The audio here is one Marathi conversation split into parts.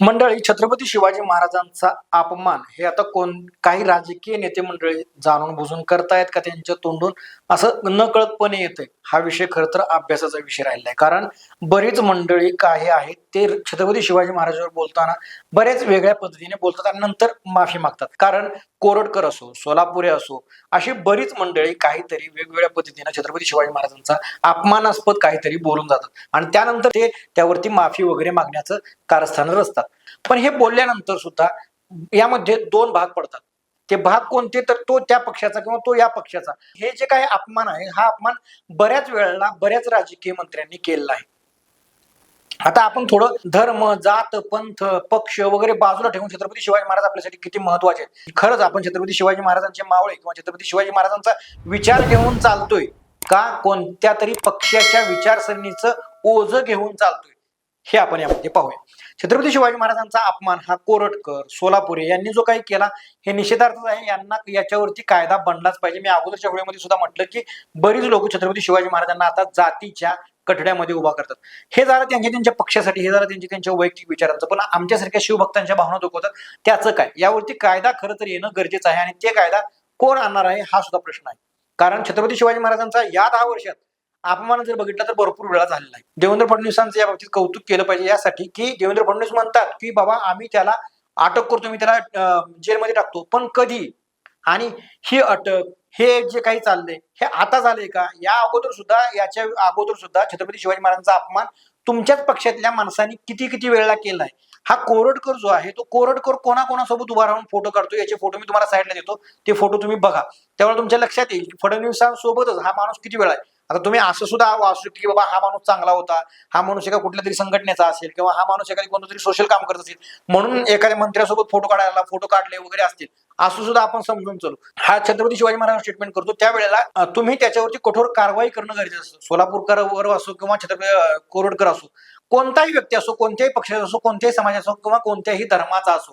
मंडळी छत्रपती शिवाजी महाराजांचा अपमान हे आता कोण काही राजकीय नेते मंडळी जाणून बुजून करतायत का त्यांच्या तोंडून? असं नकळतपणे येतंय. हा विषय खर तर अभ्यासाचा विषय राहिलाय. कारण बरीच मंडळी काही आहेत ते छत्रपती शिवाजी महाराजांवर बोलताना बऱ्याच वेगळ्या पद्धतीने बोलतात आणि नंतर माफी मागतात. कारण कोरडकर असो सोलापुरे असो अशी बरीच मंडळी काहीतरी वेगवेगळ्या पद्धतीने छत्रपती शिवाजी महाराजांचा अपमानास्पद काहीतरी बोलून जातात. आणि त्यानंतर ते त्यावरती माफी वगैरे मागण्याचं कारस्थान रचतात पण हे बोलल्यानंतर सुद्धा यामध्ये दोन भाग पडतात. ते भाग कोणते? तर तो त्या पक्षाचा किंवा तो या पक्षाचा. हे जे काही अपमान आहे हा अपमान बऱ्याच वेळेला बऱ्याच राजकीय मंत्र्यांनी केलेला आहे. आता आपण थोडं धर्म जात पंथ पक्ष वगैरे बाजूला ठेवून छत्रपती शिवाजी महाराज आपल्यासाठी किती महत्त्वाचे आहेत. खरंच आपण छत्रपती शिवाजी महाराजांचे मावळे किंवा छत्रपती शिवाजी महाराजांचा विचार घेऊन चालतोय का? कोणत्या तरी पक्षाच्या विचारसरणीचं ओझ घेऊन चालतोय. हे आपण यामध्ये पाहूया. छत्रपती शिवाजी महाराजांचा अपमान हा कोरटकर सोलापुरे यांनी जो काही केला हे निषेधार्थच आहे. यांना याच्यावरती कायदा बनलाच पाहिजे. मी अगोदरच्या वेळेमध्ये सुद्धा म्हटलं की बरीच लोक छत्रपती शिवाजी महाराजांना आता जातीच्या कठड्यामध्ये उभा करतात. हे झालं त्यांच्या त्यांच्या पक्षासाठी हे झालं त्यांच्या त्यांच्या वैयक्तिक विचारांचं. पण आमच्यासारख्या शिवभक्तांच्या भावना दुखवतात. त्याचं काय? यावरती कायदा खरं तर येणं गरजेचं आहे. आणि ते कायदा कोण आणणार आहे? हा सुद्धा प्रश्न आहे. कारण छत्रपती शिवाजी महाराजांचा या दहा वर्षात अपमान जर बघितला तर भरपूर वेळा झालेला आहे. देवेंद्र फडणवीसांचं या बाबतीत कौतुक केलं पाहिजे यासाठी की देवेंद्र फडणवीस म्हणतात की बाबा आम्ही त्याला अटक करतो मी त्याला जेलमध्ये टाकतो. पण कधी? आणि ही अटक हे जे काही चाललंय हे आता झालंय का? या अगोदर सुद्धा याच्या अगोदर सुद्धा छत्रपती शिवाजी महाराजांचा अपमान तुमच्याच पक्षातल्या माणसांनी किती किती वेळेला केलाय हा कोरडकर जो आहे तो कोरडकर कोणाकोणासोबत उभा राहून फोटो काढतो? याचे फोटो मी तुम्हाला साईडला देतो. ते फोटो तुम्ही बघा. त्यामुळे तुमच्या लक्षात येईल फडणवीसांसोबतच हा माणूस किती वेळा आहे? आता तुम्ही असं सुद्धा वाचू शकता की बाबा हा माणूस चांगला होता हा माणूस एका कुठल्या तरी संघटनेचा असेल किंवा हा माणूस एखादी कोणतं तरी सोशल काम करत असेल. म्हणून एखाद्या मंत्र्यासोबत फोटो काढायला फोटो काढले वगैरे असतील. असं सुद्धा आपण समजून चलू. हा छत्रपती शिवाजी महाराज स्टेटमेंट करतो. त्यावेळेला तुम्ही त्याच्यावरती कठोर कारवाई करणं गरजेचं असतं. सोलापूरकर असो किंवा छत्रपती कोरडकर असो. कोणताही व्यक्ती असो कोणत्याही पक्षाचा असो कोणत्याही समाजाचा असो किंवा कोणत्याही धर्माचा असो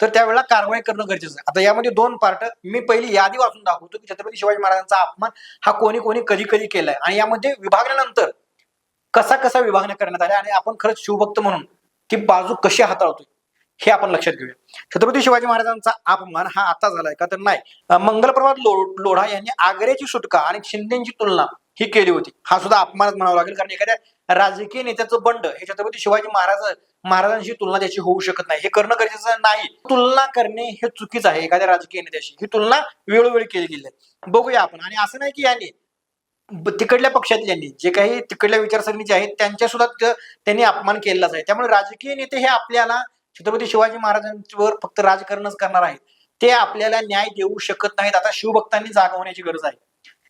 तर त्यावेळेला कारवाई करणं गरजेचं आहे. आता यामध्ये दोन पार्ट मी पहिली यादी वाचून दाखवतो की छत्रपती शिवाजी महाराजांचा अपमान हा कोणी कोणी कधी कधी केलाय. आणि यामध्ये विभागल्यानंतर कसा कसा विभागण्या करण्यात आल्या आणि आपण खरंच शिवभक्त म्हणून ती बाजू कशी हाताळतोय हे आपण लक्षात घेऊया. छत्रपती शिवाजी महाराजांचा अपमान हा आता झालाय का तर नाही. मंगलप्रभात लोढा यांनी आग्र्याची सुटका आणि शिंदेची तुलना ही केली होती. हा सुद्धा अपमानच म्हणावा लागेल कारण एखाद्या राजकीय नेत्याचं बंड हे छत्रपती शिवाजी महाराज महाराजांशी तुलना त्याची होऊ शकत नाही. हे करणं गरजेचं नाही. तुलना करणे हे चुकीचं आहे एखाद्या राजकीय नेत्याशी. ही तुलना वेळोवेळी केली गेली आहे बघूया आपण. आणि असं नाही की यांनी तिकडल्या पक्षातल्यांनी जे काही तिकडल्या विचारसरणीचे आहेत त्यांच्या सुद्धा त्यांनी अपमान केलेलाच आहे. त्यामुळे राजकीय नेते हे आपल्याला छत्रपती शिवाजी महाराजांवर फक्त राजकारणच करणार आहेत. ते आपल्याला न्याय देऊ शकत नाहीत. आता शिवभक्तांनी जागवण्याची गरज आहे.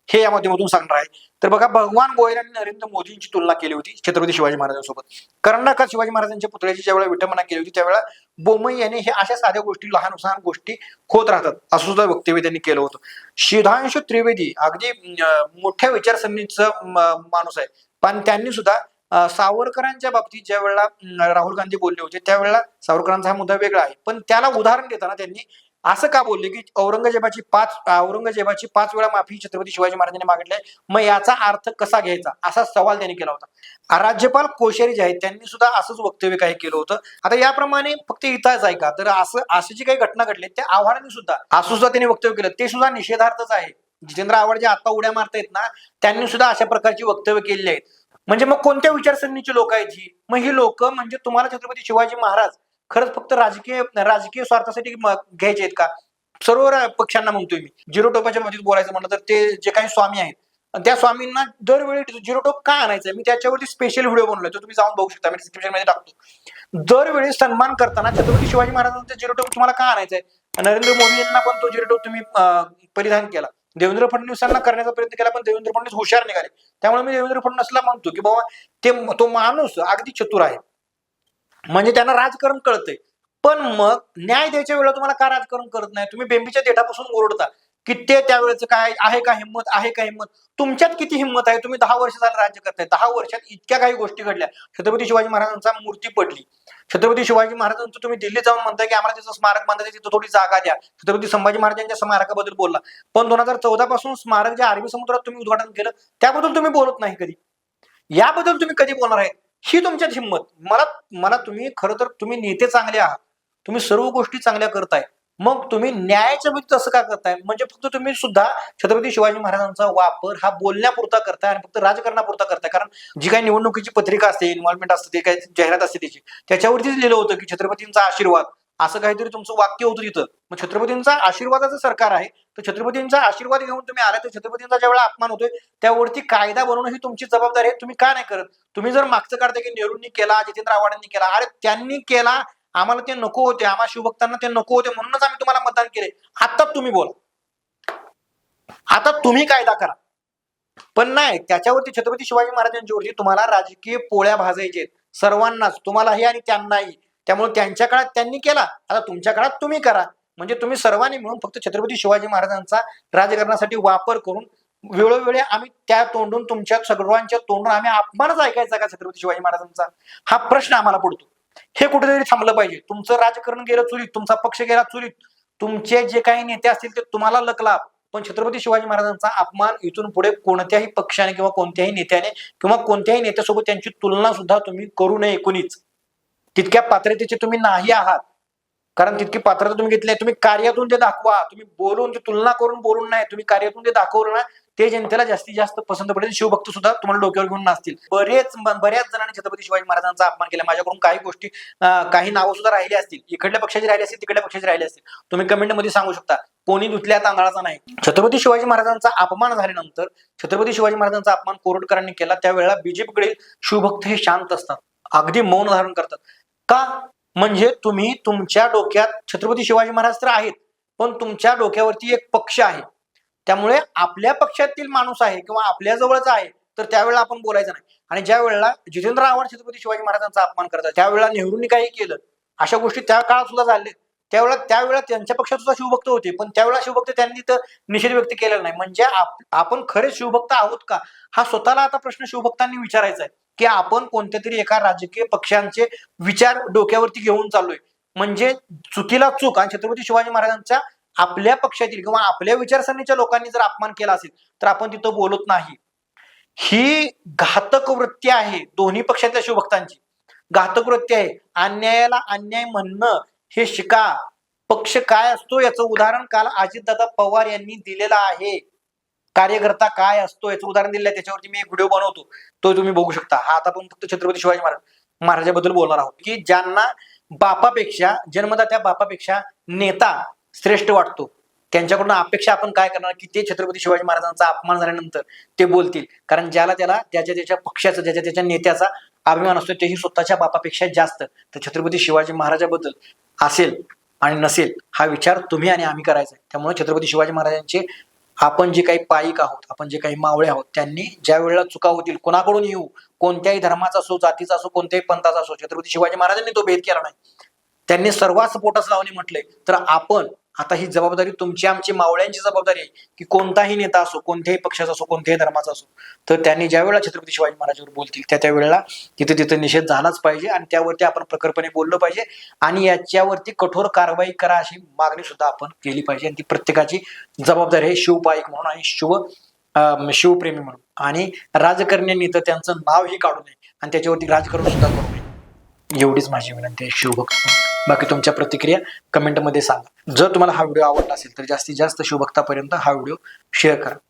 हे या माध्यमातून सांगणार आहे. तर बघा भगवान गोयल आणि नरेंद्र मोदींची तुलना केली होती छत्रपती शिवाजी महाराजांसोबत. कर्नाटकात शिवाजी महाराजांच्या पुतळ्याची ज्यावेळेला विटंबना केली होती त्यावेळेला बोमई यांनी हे अशा साध्या गोष्टी लहान लहान गोष्टी होत राहतात. असं सुद्धा वक्तव्य त्यांनी केलं होतं. शिधांशु त्रिवेदी अगदी मोठ्या विचारसरणीचं माणूस आहे. पण त्यांनी सुद्धा सावरकरांच्या बाबतीत ज्या वेळेला राहुल गांधी बोलले होते त्यावेळेला सावरकरांचा हा मुद्दा वेगळा आहे. पण त्याला उदाहरण देताना त्यांनी असं का बोलले की औरंगजेबाची पाच औरंगजेबाची पाच वेळा माफी छत्रपती शिवाजी महाराजांनी मागितली मग याचा अर्थ कसा घ्यायचा? असा सवाल त्यांनी केला होता. राज्यपाल कोश्यारी जे आहेत त्यांनी सुद्धा असंच वक्तव्य काही केलं होतं. आता याप्रमाणे फक्त इथंच आहे का? तर असं अशी जी काही घटना घडली त्या आव्हानाने सुद्धा असं सुद्धा त्यांनी वक्तव्य केलं. ते सुद्धा निषेधार्थच आहे. जितेंद्र आव्हाड जे आता उड्या मारतायत ना त्यांनी सुद्धा अशा प्रकारची वक्तव्य केलेली आहेत. म्हणजे मग कोणत्या विचारसरणीची लोक आहेत ही? मग ही लोक म्हणजे तुम्हाला छत्रपती शिवाजी महाराज खरंच फक्त राजकीय राजकीय स्वार्थासाठी घ्यायचे आहेत का? सर्व पक्षांना म्हणतोय मी. झिरो टोपाच्या मध्ये बोलायचं म्हटलं तर ते जे काही स्वामी आहेत त्या स्वामींना दरवेळी झिरो टोप का आणायचं मी त्याच्यावरती स्पेशल व्हिडिओ बनवलाय तो तुम्ही जाऊन बघू शकता. मी डिस्क्रिप्शनमध्ये टाकतो. दरवेळी सन्मान करताना छत्रपती शिवाजी महाराजांचा झिरो टोप तुम्हाला का आणायचंय? नरेंद्र मोदी यांना पण तो झिरो टोप तुम्ही परिधान केला. देवेंद्र फडणवीसांना करण्याचा प्रयत्न केला पण देवेंद्र फडणवीस हुशार निघाले. त्यामुळे मी देवेंद्र फडणवीसला म्हणतो की बाबा ते तो माणूस अगदी चतुर आहे. म्हणजे त्यांना राजकारण कळतंय. पण मग न्याय द्यायच्या वेळेला तुम्हाला का राजकारण करत नाही? तुम्ही बेंबीच्या देठापासून ओरडता. की ते त्यावेळेचं काय आहे का हिंमत? आहे का हिंमत? तुमच्यात किती हिंमत आहे? तुम्ही दहा वर्ष झालं राज्य करताय. दहा वर्षात इतक्या काही गोष्टी घडल्या. छत्रपती शिवाजी महाराजांचा मूर्ती पडली. छत्रपती शिवाजी महाराजांचं तुम्ही दिल्लीत जाऊन म्हणताय की आम्हाला तिथं स्मारक बांधायचं तिथं थोडी जागा द्या. छत्रपती संभाजी महाराजांच्या स्मारकाबद्दल बोलला. पण दोन हजार चौदा पासून स्मारक जे अरबी समुद्रात तुम्ही उद्घाटन केलं त्याबद्दल तुम्ही बोलत नाही कधी? याबद्दल तुम्ही कधी बोलणार आहे? ही तुमच्यात हिंमत. मला मला तुम्ही खरं तर तुम्ही नेते चांगले आहात. तुम्ही सर्व गोष्टी चांगल्या करताय. मग तुम्ही न्यायाच्या विरुद्ध असं का करताय? म्हणजे फक्त तुम्ही सुद्धा छत्रपती शिवाजी महाराजांचा वापर हा बोलण्यापुरता करताय आणि फक्त राजकारणापुरता करताय. कारण जी काही निवडणुकीची पत्रिका असते इन्व्हॉल्वमेंट असते ते काही जाहिरात असते त्याची त्याच्यावरतीच लिहिलं होतं की छत्रपतींचा आशीर्वाद असं काहीतरी तुमचं वाक्य होतं तिथं. मग छत्रपतींचा आशीर्वादाचं सरकार आहे. तर छत्रपतींचा आशीर्वाद घेऊन तुम्ही आला तर छत्रपतींचा ज्यावेळेला अपमान होतोय त्यावरती कायदा बनवणं ही तुमची जबाबदारी आहे. तुम्ही का नाही करत? तुम्ही जर मागचं काढता की नेहरूंनी केला जितेंद्र आव्हाडांनी केला अरे त्यांनी केला आम्हाला ते नको होते आम्हाला शिवभक्तांना ते नको होते म्हणूनच आम्ही तुम्हाला मतदान केले. आता तुम्ही बोला. आता तुम्ही कायदा करा. पण नाही त्याच्यावरती छत्रपती शिवाजी महाराजांच्यावरती तुम्हाला राजकीय पोळ्या भाजायचे सर्वांनाच तुम्हालाही आणि त्यांनाही. त्यामुळे त्यांच्या काळात त्यांनी केला. आता तुमच्या काळात तुम्ही करा. म्हणजे तुम्ही सर्वांनी मिळून फक्त छत्रपती शिवाजी महाराजांचा राजकारणासाठी वापर करून वेळोवेळी आम्ही त्या तोंडून तुमच्या सर्वांच्या तोंडून आम्ही अपमानच ऐकायचा का छत्रपती शिवाजी महाराजांचा? हा प्रश्न आम्हाला पडतो. हे कुठेतरी थांबलं पाहिजे. तुमचं राजकारण गेलं चुलीत तुमचा पक्ष गेला चुलीत. तुमचे जे काही नेते असतील ते तुम्हाला लकला पण छत्रपती शिवाजी महाराजांचा अपमान इथून पुढे कोणत्याही पक्षाने किंवा कोणत्याही नेत्याने किंवा कोणत्याही नेत्यासोबत त्यांची तुलना सुद्धा तुम्ही करू नये कोणीच तितक्या पात्रतेचे तुम्ही नाही आहात. कारण तितकी पात्रता तुम्ही घेतली तुम्ही कार्यातून ते दाखवा. तुम्ही बोलून ते तुलना करून बोलून नाही तुम्ही कार्यातून ते दाखवलं ना ते जनतेला जास्तीत जास्त पसंत पडेल. शिवभक्त सुद्धा तुम्हाला डोक्यावर घेऊन नसतील बरेच बऱ्याच जणांनी छत्रपती शिवाजी महाराजांचा अपमान केला. माझ्याकडून काही गोष्टी काही नावं सुद्धा राहिली असतील. इकडल्या पक्षाची राहिली असतील तिकडल्या पक्षाची राहिली असतील. तुम्ही कमेंटमध्ये सांगू शकता कोणी धुतल्या तांदळाचा नाही. छत्रपती शिवाजी महाराजांचा अपमान झाल्यानंतर छत्रपती शिवाजी महाराजांचा अपमान कोरटकरांनी केला त्यावेळेला बीजेपीकडील शिवभक्त हे शांत असतात. अगदी मौन धारण करतात. का? म्हणजे तुम्ही तुमच्या डोक्यात छत्रपती शिवाजी महाराज तर आहेत पण तुमच्या डोक्यावरती एक पक्ष आहे. त्यामुळे आपल्या पक्षातील माणूस आहे किंवा आपल्या जवळच आहे तर त्यावेळेला आपण बोलायचं नाही. आणि ज्या वेळेला जितेंद्र आव्हाड छत्रपती शिवाजी महाराजांचा अपमान करतात त्यावेळेला नेहरूंनी काही केलं अशा गोष्टी त्या काळात सुद्धा झाले त्यावेळेला त्यावेळेला त्यांच्या पक्षात सुद्धा शिवभक्त होते पण त्यावेळेला शिवभक्त त्यांनी तर निषेध व्यक्त केलेला नाही. म्हणजे आपण खरे शिवभक्त आहोत का? हा स्वतःला आता प्रश्न शिवभक्तांनी विचारायचा आहे. की आपण कोणत्या तरी एका राजकीय पक्षांचे विचार डोक्यावरती घेऊन चाललोय. म्हणजे चुकीला चूक आणि छत्रपती शिवाजी महाराजांच्या आपल्या पक्षातील किंवा आपल्या विचारसरणीच्या लोकांनी जर अपमान केला असेल तर आपण तिथं बोलत नाही. ही घातक वृत्ती आहे दोन्ही पक्षातल्या शिवभक्तांची. घातक वृत्ती आहे. अन्यायाला अन्याय म्हणणं हे शिका. पक्ष काय असतो याचं उदाहरण काल अजितदादा पवार यांनी दिलेलं आहे. कार्यकर्ता काय असतो याचं उदाहरण दिलं त्याच्यावरती मी एक व्हिडिओ बनवतो. तो तुम्ही बघू शकता. हा आता आपण फक्त छत्रपती शिवाजी महाराज महाराजाबद्दल बोलणार आहोत की ज्यांना बापापेक्षा जन्मदात्या बापापेक्षा नेता श्रेष्ठ वाटतो. त्यांच्याकडून अपेक्षा आपण काय करणार? की ते छत्रपती शिवाजी महाराजांचा अपमान झाल्यानंतर ते बोलतील. कारण ज्याला त्याला त्याच्या त्याच्या पक्षाचा ज्याच्या त्याच्या नेत्याचा अभिमान असतो तेही स्वतःच्या बापापेक्षा जास्त. तर छत्रपती शिवाजी महाराजाबद्दल असेल आणि नसेल हा विचार तुम्ही आणि आम्ही करायचा आहे. त्यामुळे छत्रपती शिवाजी महाराजांचे आपण जे काही पायिक आहोत आपण जे काही मावळे आहोत त्यांनी ज्या वेळेला चुका होतील कोणाकडून येऊ कोणत्याही धर्माचा असो जातीचा असो कोणत्याही पंथाचा असो छत्रपती शिवाजी महाराजांनी तो भेद केला नाही. त्यांनी सर्वांच पोटास लावणे म्हटले तर आपण आता ही जबाबदारी तुमची आमची मावळ्यांची जबाबदारी आहे की कोणताही नेता असो कोणत्याही पक्षाचा असो कोणत्याही धर्माचा असो तर त्यांनी ज्या वेळेला छत्रपती शिवाजी महाराजांवर बोलतील त्या त्यावेळेला तिथे तिथे निषेध झालाच पाहिजे आणि त्यावरती आपण प्रखरपणे बोललं पाहिजे आणि याच्यावरती कठोर कारवाई करा अशी मागणी सुद्धा आपण केली पाहिजे आणि ती प्रत्येकाची जबाबदारी आहे शिवपाईक म्हणून आणि शिव शिवप्रेमी म्हणून. आणि राजकारण्यांनी तर त्यांचं नावही काढू नये आणि त्याच्यावरती राजकारण सुद्धा करू नये. एवढीच माझी विनंती आहे. शिवभक्त बाकी तुमच्या प्रतिक्रिया कमेंटमध्ये सांगा. जर तुम्हाला हा व्हिडिओ आवडला असेल तर जास्तीत जास्त शिवभक्तापर्यंत हा व्हिडिओ शेअर करा.